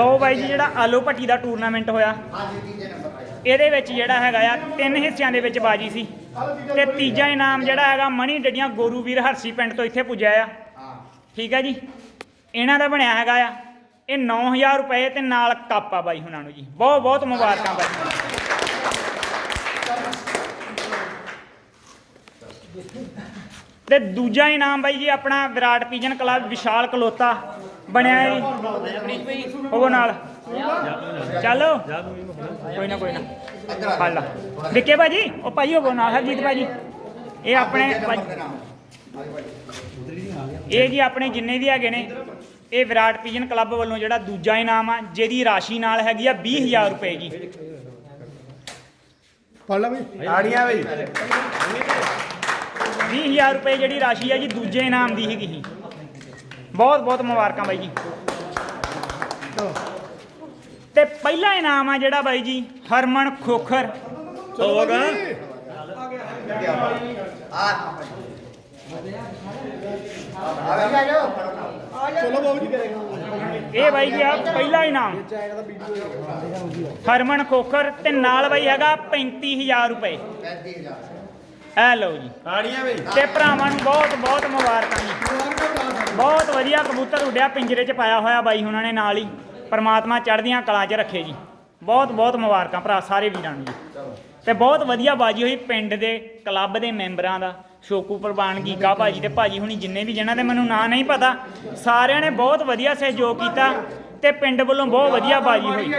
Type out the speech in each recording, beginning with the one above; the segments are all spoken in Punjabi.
ਲਓ ਬਾਈ ਜੀ, ਜਿਹੜਾ ਆਲੂ ਭੱਟੀ ਦਾ ਟੂਰਨਾਮੈਂਟ ਹੋਇਆ। ਇਹਦੇ ਵਿੱਚ ਜਿਹੜਾ ਹੈਗਾ ਆ, ਤਿੰਨ ਹਿੱਸਿਆਂ ਦੇ ਵਿੱਚ ਬਾਜੀ ਸੀ। ਤੇ ਤੀਜਾ ਇਨਾਮ ਜਿਹੜਾ ਹੈਗਾ, ਮਣੀ ਡੱਡੀਆਂ ਗੋਰੂ ਵੀਰ ਹਰਸੀ ਪਿੰਡ ਤੋਂ ਇੱਥੇ ਪੁੱਜਿਆ ਆ। ਠੀਕ ਹੈ ਜੀ? ਇਹਨਾਂ ਦਾ ਬਣਿਆ ਹੈਗਾ ਆ, ਇਹ 9000 ਰੁਪਏ ਤੇ ਨਾਲ ਕੱਪ ਆ ਬਾਈ ਹੁਣਾਂ ਨੂੰ ਜੀ। ਬਹੁਤ ਬਹੁਤ ਮੁਬਾਰਕਾਂ ਬਾਈ। ਹੁਣਾਂ ਤੇ ਦੂਜਾ ਇਨਾਮ ਬਾਈ ਜੀ, ਆਪਣਾ ਵਿਰਾਟ ਪੀਜਨ ਕਲੱਬ ਵਿਸ਼ਾਲ ਕਲੋਤਾ। ਬਣਿਆ ਹੈ ਜੀ ਉਹ ਨਾਲ। ਚੱਲੋ। ਕੋਈ ਨਾ ਕੋਈ ਨਾ। ਫੜ ਲਾ। ਵਿੱਕੇ ਭਾਜੀ ਉਹ ਭਾਜੀ ਉਹ ਨਾਲ ਹਰਜੀਤ ਭਾਜੀ। ਇਹ ਆਪਣੇ ਇਹ ਜੀ ਆਪਣੇ ਜਿੰਨੇ ਵੀ ਹੈਗੇ ਨੇ ਇਹ ਵਿਰਾਟ ਪੀਜਨ ਕਲੱਬ ਵੱਲੋਂ ਜਿਹੜਾ ਦੂਜਾ ਇਨਾਮ ਆ ਜਿਹਦੀ ਰਾਸ਼ੀ ਨਾਲ ਹੈਗੀ ਆ 20000 ਰੁਪਏ ਜੀ। ਫੜ ਲਾ ਬਈ ਆੜੀਆਂ ਬਈ 20000 ਰੁਪਏ ਜਿਹੜੀ ਰਾਸ਼ੀ ਹੈ ਜੀ ਦੂਜੇ ਇਨਾਮ ਦੀ ਹੈਗੀ ਸੀ। ਬਹੁਤ ਬਹੁਤ ਮੁਬਾਰਕਾਂ ਬਾਈ ਜੀ। ਤੇ ਪਹਿਲਾ ਇਨਾਮ ਆ ਜਿਹੜਾ ਬਾਈ ਜੀ ਹਰਮਨ ਖੋਖਰ। ਹੋਗਾ ਚਲੋ ਬਾਬੂ ਜੀ। ਇਹ ਬਾਈ ਜੀ ਆ ਪਹਿਲਾ ਇਨਾਮ। ਹਰਮਨ ਖੋਖਰ ਤੇ ਨਾਲ ਬਾਈ ਹੈਗਾ 35000 ਰੁਪਏ। ਐ ਲਓ ਜੀ। ਆੜੀਆਂ ਬਈ ਤੇ ਭਰਾਵਾਂ ਨੂੰ ਬਹੁਤ ਬਹੁਤ ਮੁਬਾਰਕਾਂ ਜੀ। ਬਹੁਤ ਵਧੀਆ ਕਬੂਤਰ ਉੱਡਿਆ ਪਿੰਜਰੇ 'ਚ ਪਾਇਆ ਹੋਇਆ ਬਾਈ ਉਹਨਾਂ ਨੇ ਨਾਲ ਹੀ। ਪਰਮਾਤਮਾ ਚੜ੍ਹਦੀਆਂ ਕਲਾਂ 'ਚ ਰੱਖੇ ਜੀ। ਬਹੁਤ ਬਹੁਤ ਮੁਬਾਰਕਾਂ ਭਰਾ ਸਾਰੇ ਵੀਰਾਂ ਨੂੰ ਜੀ। ਤੇ ਬਹੁਤ ਵਧੀਆ ਬਾਜੀ ਹੋਈ ਪਿੰਡ ਦੇ ਕਲੱਬ ਦੇ ਮੈਂਬਰਾਂ ਦਾ। ਸ਼ੋਕੂ ਪ੍ਰਵਾਨ ਗੀਕਾ ਭਾਜੀ ਤੇ ਭਾਜੀ ਹੁਣੀ ਜਿੰਨੇ ਵੀ ਜਿਨ੍ਹਾਂ ਦੇ ਮੈਨੂੰ ਨਾਂ ਨਹੀਂ ਪਤਾ ਸਾਰਿਆਂ ਨੇ ਬਹੁਤ ਵਧੀਆ ਸਹਿਯੋਗ ਕੀਤਾ। ਤੇ ਪਿੰਡ ਵੱਲੋਂ ਬਹੁਤ ਵਧੀਆ ਬਾਜੀ ਹੋਈ।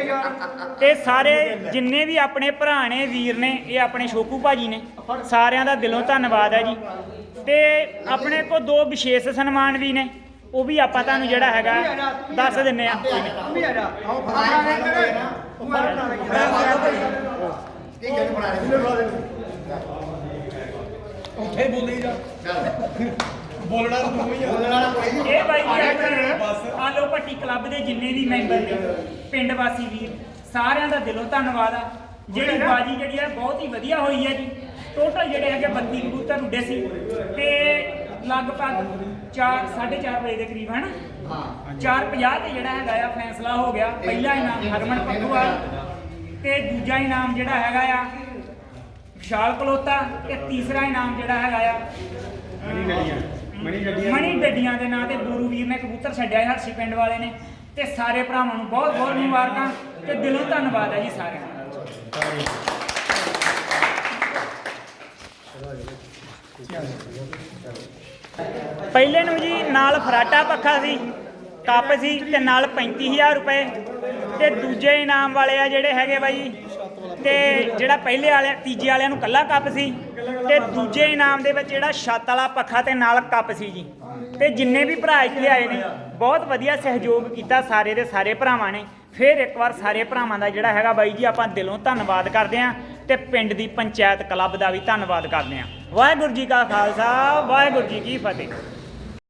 ਤੇ ਸਾਰੇ ਜਿੰਨੇ ਵੀ ਆਪਣੇ ਭਰਾ ਨੇ ਵੀਰ ਨੇ ਇਹ ਆਪਣੇ ਸ਼ੋਕੂ ਭਾਜੀ ਨੇ ਸਾਰਿਆਂ ਦਾ ਦਿਲੋਂ ਧੰਨਵਾਦ ਹੈ ਜੀ। ਤੇ ਆਪਣੇ ਕੋ ਦੋ ਵਿਸ਼ੇਸ਼ ਸਨਮਾਨ ਵੀ ਨੇ ਉਹ ਵੀ ਆਪਾਂ ਤੁਹਾਨੂੰ ਜਿਹੜਾ ਹੈਗਾ ਦੱਸ ਦਿੰਨੇ ਆ। ਉੱਥੇ ਬੋਲੀ ਜਾ। ਬੋਲਣਾ ਤਾਂ ਹੀ ਆ। ਇਹ ਬਾਈ ਜੀ ਆਪਣੇ ਆਲੋ ਪੱਟੀ ਕਲੱਬ ਦੇ ਜਿੰਨੇ ਵੀ ਮੈਂਬਰ ਨੇ ਪਿੰਡ ਵਾਸੀ ਵੀਰ ਸਾਰਿਆਂ ਦਾ ਦਿਲੋਂ ਧੰਨਵਾਦ ਆ। ਜਿਹੜੀ ਬਾਜੀ ਜਿਹੜੀ ਹੈ ਬਹੁਤ ਹੀ ਵਧੀਆ ਹੋਈ ਹੈ ਜੀ। ਟੋਟਲ ਜਿਹੜੇ ਹੈਗੇ 32 ਕਬੂਤਰ ਉੱਡੇ ਸੀ ਤੇ ਲਗਭਗ 4 4:30 ਵਜੇ ਦੇ ਕਰੀਬ ਹਨ? ਹਾਂ। 4:50 ਤੇ ਜਿਹੜਾ ਹੈਗਾ ਆ ਫੈਸਲਾ ਹੋ ਗਿਆ। ਪਹਿਲਾ ਇਨਾਮ ਹਰਮਨ ਪੱਖੂਵਾਲ ਤੇ ਦੂਜਾ ਇਨਾਮ ਜਿਹੜਾ ਹੈਗਾ ਆ ਵਿਸ਼ਾਲ ਕਲੋਤਾ ਤੇ ਤੀਸਰਾ ਇਨਾਮ ਜਿਹੜਾ ਹੈਗਾ ਆ ਮਣੀ ਗੱਡੀਆਂ ਦੇ ਨਾਂ ਤੇ ਗੁਰੂ ਵੀਰ ਨੇ ਕਬੂਤਰ ਛੱਡਿਆ ਹਰਸੀ ਪਿੰਡ ਵਾਲੇ ਨੇ। ਤੇ ਸਾਰੇ ਭਰਾਵਾਂ ਨੂੰ ਬਹੁਤ ਬਹੁਤ ਮੁਬਾਰਕਾਂ ਤੇ ਦਿਲੋਂ ਧੰਨਵਾਦ ਹੈ ਜੀ ਸਾਰਿਆਂ ਦਾ। ਪਹਿਲੇ ਨੂੰ ਜੀ ਨਾਲ ਫਰਾਟਾ ਪੱਖਾ ਸੀ ਕੱਪ ਸੀ ਤੇ ਨਾਲ 35000 ਰੁਪਏ। ਤੇ ਦੂਜੇ ਇਨਾਮ ਵਾਲੇ ਆ ਜਿਹੜੇ ਹੈਗੇ ਬਾਈ ਤੇ ਜਿਹੜਾ ਪਹਿਲੇ ਵਾਲੇ ਤੀਜੇ ਵਾਲਿਆਂ ਨੂੰ ਕੱਲਾ ਕੱਪ ਸੀ। ਤੇ ਦੂਜੇ ਇਨਾਮ ਦੇ ਵਿੱਚ ਜਿਹੜਾ ਛੱਤ ਵਾਲਾ ਪੱਖਾ ਤੇ ਨਾਲ ਕੱਪ ਸੀ ਜੀ। ਤੇ ਜਿੰਨੇ ਵੀ ਭਰਾ ਇੱਥੇ ਆਏ ਨੇ, ਬਹੁਤ ਵਧੀਆ ਸਹਿਯੋਗ ਕੀਤਾ ਸਾਰੇ ਦੇ ਸਾਰੇ ਭਰਾਵਾਂ ਨੇ। ਫਿਰ ਇੱਕ ਵਾਰ ਸਾਰੇ ਭਰਾਵਾਂ ਦਾ ਜਿਹੜਾ ਹੈਗਾ ਬਾਈ ਜੀ, ਆਪਾਂ ਦਿਲੋਂ ਧੰਨਵਾਦ ਕਰਦੇ ਆਂ ਤੇ ਪਿੰਡ ਦੀ ਪੰਚਾਇਤ ਕਲੱਬ ਦਾ ਵੀ ਧੰਨਵਾਦ ਕਰਦੇ ਆਂ ਵਾਹਿਗੁਰੂ ਜੀ ਕਾ ਖਾਲਸਾ, ਵਾਹਿਗੁਰੂ ਜੀ ਕੀ ਫਤਿਹ।